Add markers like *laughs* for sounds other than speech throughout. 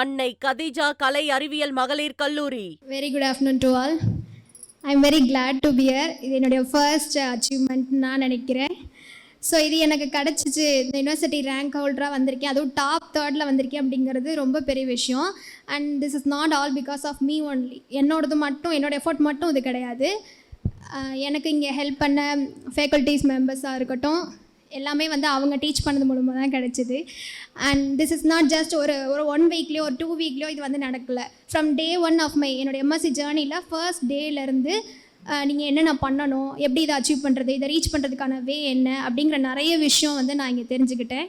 அன்னை கதிஜா கலை அறிவியல் மகளிர் கல்லூரி. Very good afternoon to all I am very glad to be here இது என்னுடைய ஃபர்ஸ்ட் அச்சீவ்மெண்ட் uh, நான் நினைக்கிறேன். ஸோ இது எனக்கு கிடச்சிச்சு. இந்த யூனிவர்சிட்டி ரேங்க் ஹோல்டராக வந்திருக்கேன். அதுவும் டாப் தேர்டில் வந்திருக்கேன் அப்படிங்கிறது ரொம்ப பெரிய விஷயம். And this is not all because of me only என்னோடது மட்டும் என்னோடய எஃபோர்ட் மட்டும் இது கிடையாது. Uh, எனக்கு இங்கே ஹெல்ப் பண்ண ஃபேக்கல்ட்டிஸ் மெம்பர்ஸாக இருக்கட்டும் எல்லாமே வந்து அவங்க டீச் பண்ணது மூலமாக தான் கிடச்சிது. And this is not just ஒரு ஒரு ஒன் வீக்லேயோ ஒரு டூ வீக்லேயோ இது வந்து நடக்கலை. From day one of my என்னோட எம்எஸ்சி ஜேர்னியில் ஃபர்ஸ்ட் டேலேருந்து நீங்கள் என்னென்ன பண்ணணும் எப்படி இதை அச்சீவ் பண்ணுறது இதை ரீச் பண்ணுறதுக்கான வே என்ன அப்படிங்கிற நிறைய விஷயம் வந்து நான் இங்கே தெரிஞ்சுக்கிட்டேன்.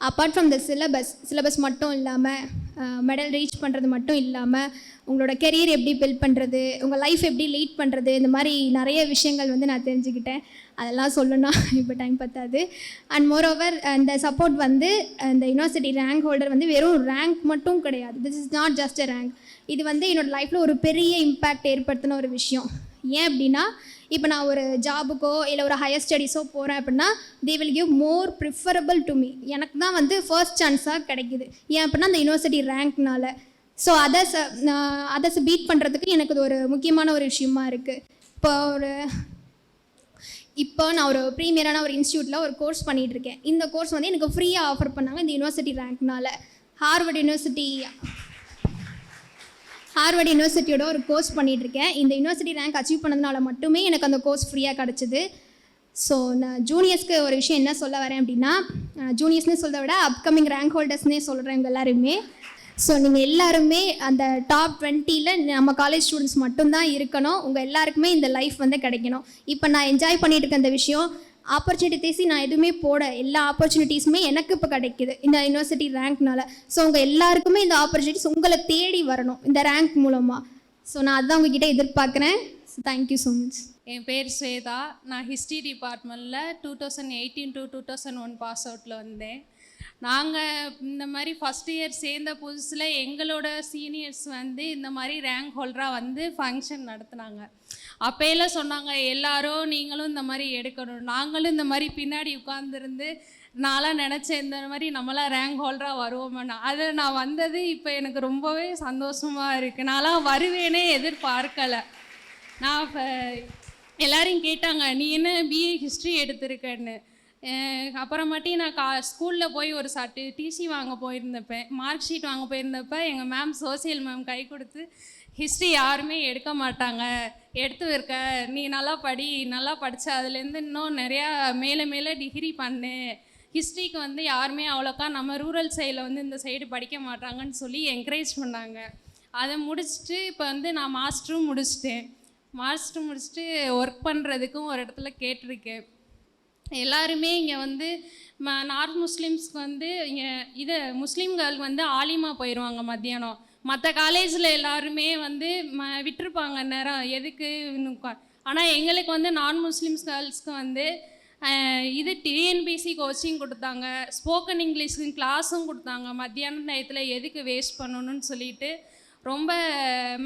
Apart from the syllabus syllabus மட்டும் இல்லாமல் மெடல் ரீச் பண்ணுறது மட்டும் இல்லாமல் உங்களோட கெரியர் எப்படி பில்ட் பண்ணுறது உங்கள் லைஃப் எப்படி லீட் பண்ணுறது இந்த மாதிரி நிறைய விஷயங்கள் வந்து நான் தெரிஞ்சுக்கிட்டேன். அதெல்லாம் சொல்லணும்னா *laughs* இப்போ டைம் பத்தாது. அண்ட் மோர் ஓவர் இந்த சப்போர்ட் வந்து இந்த யூனிவர்சிட்டி ரேங்க் ஹோல்டர் வந்து வெறும் ரேங்க் மட்டும் கிடையாது. This is not just a rank இது வந்து என்னோடய லைஃப்பில் ஒரு பெரிய இம்பேக்ட் ஏற்படுத்தின ஒரு விஷயம். ஏன் அப்படின்னா இப்போ நான் ஒரு ஜாபுக்கோ இல்லை ஒரு ஹையர் ஸ்டடீஸோ போகிறேன் அப்படின்னா they will give more preferable to me எனக்கு தான் வந்து ஃபர்ஸ்ட் சான்ஸாக கிடைக்குது. ஏன் அப்படின்னா அந்த யூனிவர்சிட்டி ரேங்க்னால ஸோ அதர்ஸ் அதர்ஸ் பீட் பண்ணுறதுக்கு எனக்கு இது ஒரு முக்கியமான ஒரு விஷயமா இருக்குது இப்போ ஒரு இப்போ நான் ஒரு ப்ரீமியரான ஒரு இன்ஸ்டியூட்டில் ஒரு கோர்ஸ் பண்ணிகிட்ருக்கேன் இந்த கோர்ஸ் வந்து எனக்கு ஃப்ரீயாக ஆஃபர் பண்ணாங்க இந்த யூனிவர்சிட்டி ரேங்க்னால ஹார்வர்ட் யூனிவர்சிட்டி ஹார்வர்ட் யூனிவர்சிட்டியோட ஒரு கோர்ஸ் பண்ணிட்டு இருக்கேன் இந்த யூனிவர்சிட்டி ரேங்க் அச்சீவ் பண்ணதுனால மட்டுமே எனக்கு அந்த கோர்ஸ் ஃப்ரீயாக கிடச்சிது. ஸோ நான் ஜூனியர்ஸ்க்கு ஒரு விஷயம் என்ன சொல்ல வரேன் அப்படின்னா ஜூனியர்ஸ்னு சொல்கிறத விட அப்கமிங் ரேங்க் ஹோல்டர்ஸ்னே சொல்கிறேன் இவங்க எல்லாருமே. ஸோ நீங்கள் எல்லாருமே அந்த டாப் டுவெண்ட்டியில் நம்ம காலேஜ் ஸ்டூடெண்ட்ஸ் மட்டும்தான் இருக்கணும். உங்கள் எல்லாருக்குமே இந்த லைஃப் வந்து கிடைக்கணும். இப்போ நான் என்ஜாய் பண்ணிட்டு இருக்க இந்த விஷயம் ஆப்பர்ச்சுனிட்டி தேசி நான் எதுவுமே போட எல்லா ஆப்பர்ச்சுனிட்டிஸுமே எனக்கு இப்போ கிடைக்குது. இந்த யூனிவர்சிட்டி ரேங்க்னால ஸோ உங்கள் எல்லாருக்குமே இந்த ஆப்பர்ச்சுனிட்டிஸ் உங்களை தேடி வரணும் இந்த ரேங்க் மூலமாக ஸோ நான் அதான் உங்ககிட்ட எதிர்பார்க்குறேன். தேங்க்யூ ஸோ மச் என் பேர் ஸ்வேதா நான் ஹிஸ்ட்ரி டிபார்ட்மெண்ட்டில் two thousand eighteen to two thousand one pass அவுட்டில் வந்தேன். நாங்கள் இந்த மாதிரி ஃபஸ்ட் இயர் சேர்ந்த புதுசில் எங்களோட சீனியர்ஸ் வந்து இந்த மாதிரி ரேங்க் ஹோல்டராக வந்து ஃபங்க்ஷன் நடத்துனாங்க. அப்போயெல்லாம் சொன்னாங்க எல்லாரும் நீங்களும் இந்த மாதிரி எடுக்கணும். நாங்களும் இந்த மாதிரி பின்னாடி உட்காந்துருந்து நான்லாம் நினச்சேன் இந்த மாதிரி நம்மளாம் ரேங்க் ஹோல்டராக வருவோம்னு அது நான் வந்தது இப்போ எனக்கு ரொம்பவே சந்தோஷமாக இருக்குது நான்லாம் வருவேனே எதிர்பார்க்கலை. நான் இப்போ எல்லாரையும் கேட்டாங்க நீ என்ன பிஏ ஹிஸ்ட்ரி எடுத்திருக்கன்னு? அப்புறமாட்டி நான் கா ஸ்கூலில் போய் ஒரு சர்டி டிசி வாங்க போயிருந்தப்ப மார்க் ஷீட் வாங்க போயிருந்தப்ப எங்கள் மேம் சோசியல் மேம் கை கொடுத்து ஹிஸ்ட்ரி யாருமே எடுக்க மாட்டாங்க. எடுத்து இருக்க நீ நல்லா படி நல்லா படித்த அதுலேருந்து இன்னும் நிறையா மேலே மேலே டிகிரி பண்ணு. ஹிஸ்ட்ரிக்கு வந்து யாருமே அவ்வளோக்கா நம்ம ரூரல் சைடில் வந்து இந்த சைடு படிக்க மாட்டாங்கன்னு சொல்லி என்கரேஜ் பண்ணாங்க. அதை முடிச்சுட்டு இப்போ வந்து நான் மாஸ்டரும் முடிச்சிட்டேன். மாஸ்டர் முடிச்சுட்டு ஒர்க் பண்ணுறதுக்கும் ஒரு இடத்துல கேட்டிருக்கேன் எல்லாருமே இங்கே வந்து ம நார்த் முஸ்லீம்ஸ்க்கு வந்து இங்கே இது முஸ்லீம்கள் வந்து ஆலிமா போயிடுவாங்க மத்தியானம். மற்ற காலேஜில் எல்லாருமே வந்து ம விட்டுருப்பாங்க நேரம் எதுக்கு ஆனால் எங்களுக்கு வந்து நான் முஸ்லீம்ஸ் கேர்ள்ஸ்க்கு வந்து இது டிஎன்பிசி கோச்சிங் கொடுத்தாங்க. ஸ்போக்கன் இங்கிலீஷ்க்கு கிளாஸும் கொடுத்தாங்க. மத்தியான டயத்தில் எதுக்கு வேஸ்ட் பண்ணணும்னு சொல்லிட்டு ரொம்ப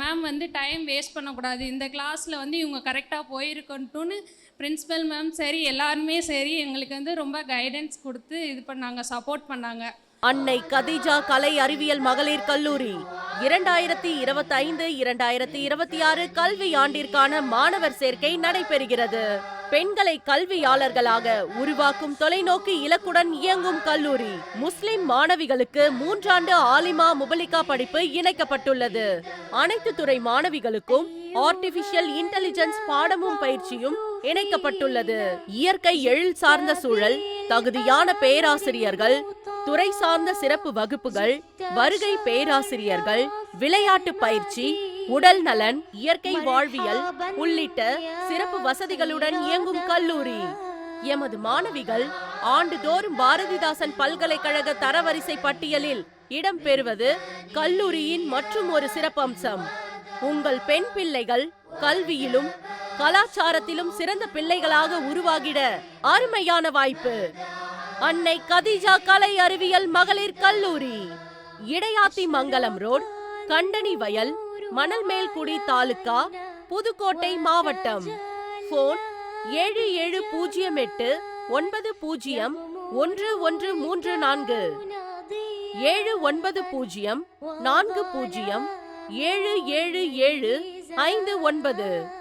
மேம் வந்து டைம் வேஸ்ட் பண்ணக்கூடாது. இந்த கிளாஸில் வந்து இவங்க கரெக்டாக போயிருக்கட்டும்னு பிரின்ஸிபல் மேம் சரி எல்லாருமே சரி. எங்களுக்கு வந்து ரொம்ப கைடன்ஸ் கொடுத்து இது பண்ணாங்க சப்போர்ட் பண்ணாங்க. அன்னை கதிஜா கலை அறிவியல் மகளிர் கல்லூரி. இரண்டாயிரத்தி இருபத்தி ஐந்து இரண்டாயிரத்தி இருபத்தி ஆறு கல்வி ஆண்டிற்கான மாணவர் சேர்க்கை நடைபெறுகிறது. பெண்களை கல்வியாளர்களாக உருவாக்கும் தொலைநோக்கு இலக்குடன் இயங்கும் கல்லூரி. முஸ்லிம் மாணவிகளுக்கு மூன்றாண்டு ஆலிமா முபலிகா படிப்பு இணைக்கப்பட்டுள்ளது. அனைத்து துறை மாணவிகளுக்கும் ஆர்டிபிஷியல் இன்டெலிஜென்ஸ் பாடமும் பயிற்சியும் இணைக்கப்பட்டுள்ளது. இயற்கை எழில் சார்ந்த சூழல் தகுதியான பேராசிரியர்கள் துறை சார்ந்த சிறப்பு வகுப்புகள் வருகை பேராசிரியர்கள் விளையாட்டு பயிற்சி உடல் நலன் இயற்கை வாழ்வியல் உள்ளிட்ட சிறப்பு வசதிகளுடன் இயங்கும் கல்லூரி. எமது மாணவிகள் ஆண்டுதோறும் பாரதிதாசன் பல்கலைக்கழக தரவரிசை பட்டியலில் இடம்பெறுவது கல்லூரியின் மற்றும் ஒரு சிறப்பம்சம். உங்கள் பெண் பிள்ளைகள் கல்வியிலும் கலாச்சாரத்திலும் சிறந்த பிள்ளைகளாக உருவாகிட அருமையான வாய்ப்பு. அன்னை கதிஜா கலை அறிவியல் மகளிர் கல்லூரி இடையாத்தி மங்கலம் ரோட் கண்டனி வயல் மணல்மேல்குடி தாலுகா புதுக்கோட்டை மாவட்டம். போன் ஏழு ஏழு பூஜ்ஜியம் எட்டு ஒன்பது பூஜ்ஜியம் ஒன்று ஒன்று மூன்று நான்கு. ஏழு ஒன்பது பூஜ்ஜியம் நான்கு பூஜ்ஜியம் ஏழு ஏழு ஏழு ஐந்து ஒன்பது.